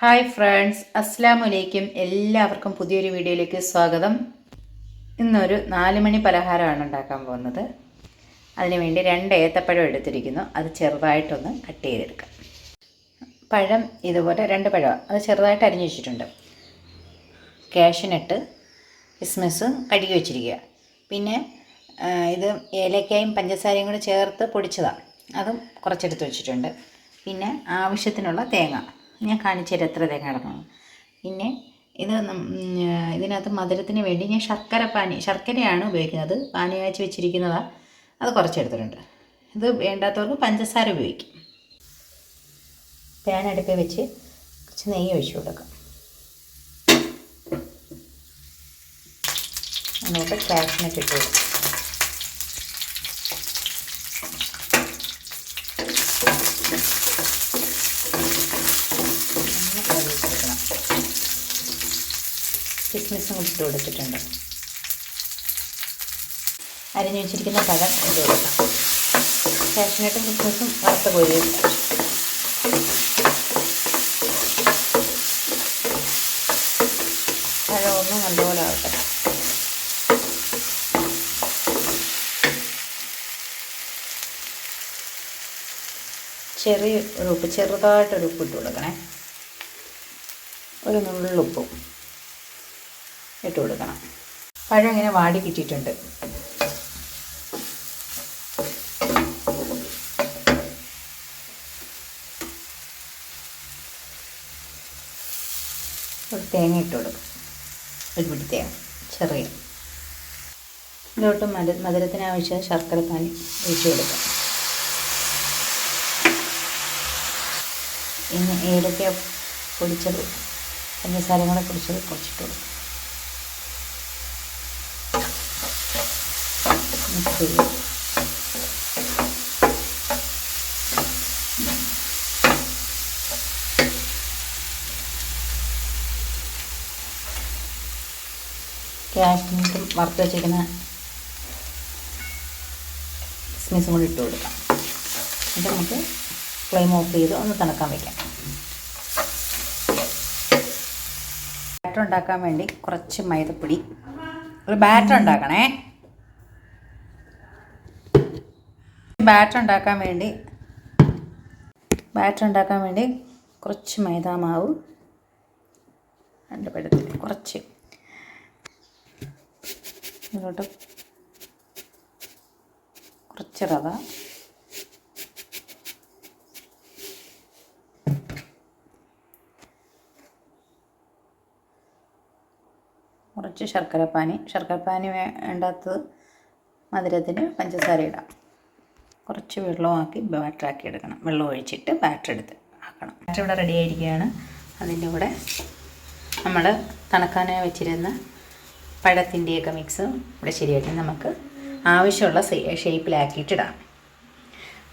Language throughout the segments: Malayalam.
ഹായ് ഫ്രണ്ട്സ് അസ്സാം വലൈക്കും എല്ലാവർക്കും പുതിയൊരു വീഡിയോയിലേക്ക് സ്വാഗതം. ഇന്നൊരു നാല് മണി പലഹാരമാണ് ഉണ്ടാക്കാൻ പോകുന്നത്. അതിനുവേണ്ടി രണ്ട് ഏത്തപ്പഴം എടുത്തിരിക്കുന്നു. അത് ചെറുതായിട്ടൊന്ന് കട്ട് ചെയ്തെടുക്കാം. പഴം ഇതുപോലെ രണ്ട് പഴം അത് ചെറുതായിട്ട് അരിഞ്ഞു വെച്ചിട്ടുണ്ട്. കാഷ്യനട്ട് കിസ്മിസ് കഴുകി വെച്ചിരിക്കുക. പിന്നെ ഇത് ഏലക്കായും പഞ്ചസാരയും കൂടെ ചേർത്ത് പൊടിച്ചതാണ്. അതും കുറച്ചെടുത്ത് വെച്ചിട്ടുണ്ട്. പിന്നെ ആവശ്യത്തിനുള്ള തേങ്ങ. ഞാൻ കാണിച്ചു തരാം എത്ര തേങ്ങ പിന്നെ ഇത് ഇതിനകത്ത് മധുരത്തിന് വേണ്ടി ഞാൻ ശർക്കര പാനി ശർക്കരയാണ് ഉപയോഗിക്കുന്നത്. പാനി കാച്ചി വെച്ചിരിക്കുന്നതാണ് അത് കുറച്ചെടുത്തിട്ടുണ്ട്. ഇത് വേണ്ടാത്തവർക്ക് പഞ്ചസാര ഉപയോഗിക്കും. പാൻ അടുപ്പിൽ വെച്ച് കുറച്ച് നെയ്യ് ഒഴിച്ചു കൊടുക്കാം. നമുക്ക് കാഷ്നട്ട് ഇട്ട് ഒന്ന് വേവിച്ചെടുക്കണം കിസ്മിസും ഇട്ട് കൊടുത്തിട്ടുണ്ട്. അരിഞ്ഞു വെച്ചിരിക്കുന്ന പഴം ഇട്ട് കൊടുക്കാം. കാഷ്നട്ടും കിസ്മിസും വറുത്ത് കോഴിയും പഴം ഒന്ന് നല്ലപോലെ ആവട്ടെ. ചെറിയ ഒരു ഉപ്പ് ചെറുതായിട്ടൊരു ഉപ്പ് ഇട്ട് കൊടുക്കണേ. ഒരു നുള്ളുപ്പും ഇട്ട് കൊടുക്കണം. പഴം ഇങ്ങനെ വാടി കിട്ടിയിട്ടുണ്ട്. ഒരു തേങ്ങ ഇട്ട് കൊടുക്കും. ഒരു പിടി തേങ്ങ ചെറിയ. ഇതിലോട്ട് മധു മധുരത്തിന് ആവശ്യം ശർക്കര പാനി ഒഴിച്ചു കൊടുക്കാം. ഇനി ഏലക്ക പൊടിച്ചത് പഞ്ചസാരങ്ങളെ പൊടിച്ചത് കുറച്ചിട്ട് കൊടുക്കും. മിക്സ് ചെയ്യും കാഷ്നട്ടും വറുത്ത് വെച്ചിരിക്കുന്ന കിസ്മിസും കൂടി ഇട്ട് കൊടുക്കാം. എന്നിട്ട് നമുക്ക് ഫ്ലെയിം ഓഫ് ചെയ്ത് ഒന്ന് തണുക്കാൻ വയ്ക്കാം ബാറ്റർ ഉണ്ടാക്കാൻ വേണ്ടി കുറച്ച് മൈദപ്പൊടി. ഒരു ബാറ്റർ ഉണ്ടാക്കണേ. ബാറ്റർ ഉണ്ടാക്കാൻ വേണ്ടി ബാറ്റർ ഉണ്ടാക്കാൻ വേണ്ടി കുറച്ച് മൈദാമാവ് രണ്ട് പഴത്തിൽ കുറച്ച്. ഇതിലോട്ട് കുറച്ച് റവ. കുറച്ച് ശർക്കരപ്പാനി. ശർക്കരപ്പാനി വേണ്ടാത്തത് മധുരത്തിന് പഞ്ചസാര ഇടാം കുറച്ച് വെള്ളമാക്കി ബാറ്ററാക്കി എടുക്കണം. വെള്ളം ഒഴിച്ചിട്ട് ബാറ്റർ എടുത്ത് ആക്കണം. ബാറ്റർ ഇവിടെ റെഡി ആയിരിക്കുകയാണ്. അതിന്റെ കൂടെ നമ്മൾ തണുക്കാനായി വെച്ചിരുന്ന പഴത്തിന്റെയൊക്കെ മിക്സ് ഇവിടെ ശരിയായിട്ട് നമുക്ക് ആവശ്യമുള്ള ഷേപ്പിലാക്കിയിട്ടിടാം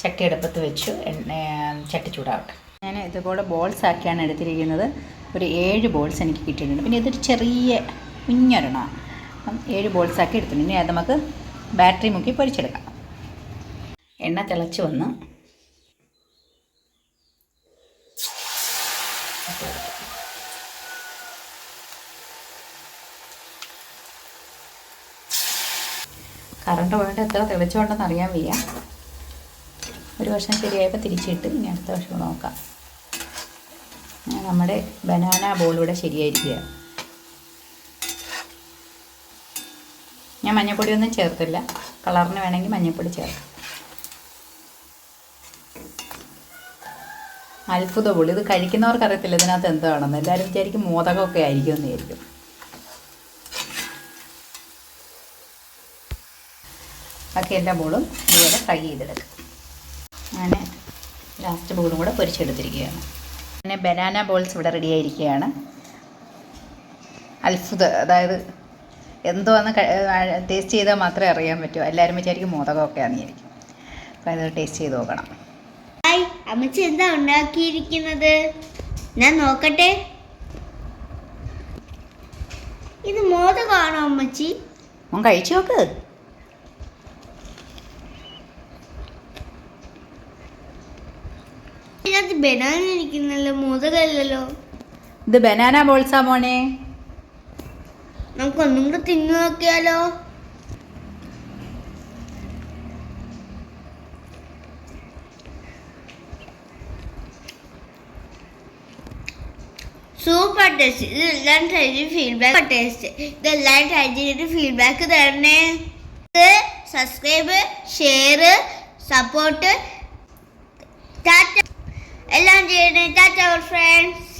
ചട്ടി അടുപ്പത്ത് വെച്ചു. ചട്ടി ചൂടാവട്ടെ. ഞാൻ ഇതുപോലെ ബോൾസ് ആക്കിയാണ് എടുത്തിരിക്കുന്നത്. ഒരു ഏഴ് ബോൾസ് എനിക്ക് കിട്ടിയിട്ടുണ്ട്. പിന്നെ ഇതൊരു ചെറിയ കുഞ്ഞൊരെണ്ണമാണ് അപ്പം ഏഴ് ബോൾസ് ആക്കി എടുത്തിട്ടുണ്ട്. ഇനി അത് നമുക്ക് ബാറ്ററി മുക്കി പൊരിച്ചെടുക്കാം. എണ്ണ തിളച്ച് വന്ന് കറണ്ട് പോയിട്ട് എത്ര തെളിച്ചുണ്ടെന്ന് അറിയാൻ വയ്യ. ഒരു വർഷം ശരിയായപ്പോൾ തിരിച്ചിട്ട് ഇനി അടുത്ത വർഷം നോക്കാം. നമ്മുടെ ബനാന ബോൾ ഇവിടെ ശരിയായിരിക്കുക. ഞാൻ മഞ്ഞപ്പൊടിയൊന്നും ചേർത്തില്ല. കളറിന് വേണമെങ്കിൽ മഞ്ഞപ്പൊടി ചേർക്കാം. അത്ഭുത പുളി ഇത് കഴിക്കുന്നവർക്ക് അറിയത്തില്ല ഇതിനകത്ത് എന്താണെന്ന്. എല്ലാവരും വിചാരിക്കും മോദകമൊക്കെ ആയിരിക്കും എന്നായിരിക്കും ബാക്കി എല്ലാ ബോളും ഇതുപോലെ ഫ്രൈ ചെയ്തെടുക്കും. അങ്ങനെ ലാസ്റ്റ് ബോളും കൂടെ പൊരിച്ചെടുത്തിരിക്കുകയാണ്. പിന്നെ ബനാന ബോൾസ് ഇവിടെ റെഡി ആയിരിക്കുകയാണ്. അത്ഭുത അതായത് എന്തോ എന്ന് ടേസ്റ്റ് ചെയ്താൽ മാത്രമേ അറിയാൻ പറ്റൂ. എല്ലാവരും വിചാരിക്കും മോദകമൊക്കെ ആണെന്നിരിക്കും അപ്പോൾ അത് ടേസ്റ്റ് ചെയ്ത് നോക്കണം. അമ്മച്ചി എന്താ ഉണ്ടാക്കിയിരിക്കുന്നത്? ഞാൻ നോക്കട്ടെ. ഇത് മോദകമാണോ അമ്മച്ചി? മോൻ കഴിച്ചു നോക്ക്. ഇതിനകത്ത് ബനാന ഇരിക്കുന്നല്ലോ മോദകമല്ലല്ലോ. ഇത് ബനാന ബോൾസാ മോനെ. നമുക്കൊന്നും കൂടെ തിന്നു നോക്കിയാലോ? സൂപ്പർ ടേസ്റ്റ് ഇതെല്ലാം ട്രൈ ഫീഡ്ബാക്ക് ടേസ്റ്റ് ഇതെല്ലാം ചെയ്തിട്ട് ഫീഡ്ബാക്ക് തരണേ. സബ്സ്ക്രൈബ് ഷെയർ സപ്പോർട്ട് എല്ലാം ചെയ്യണേ. ടാറ്റ ഫ്രണ്ട്സ്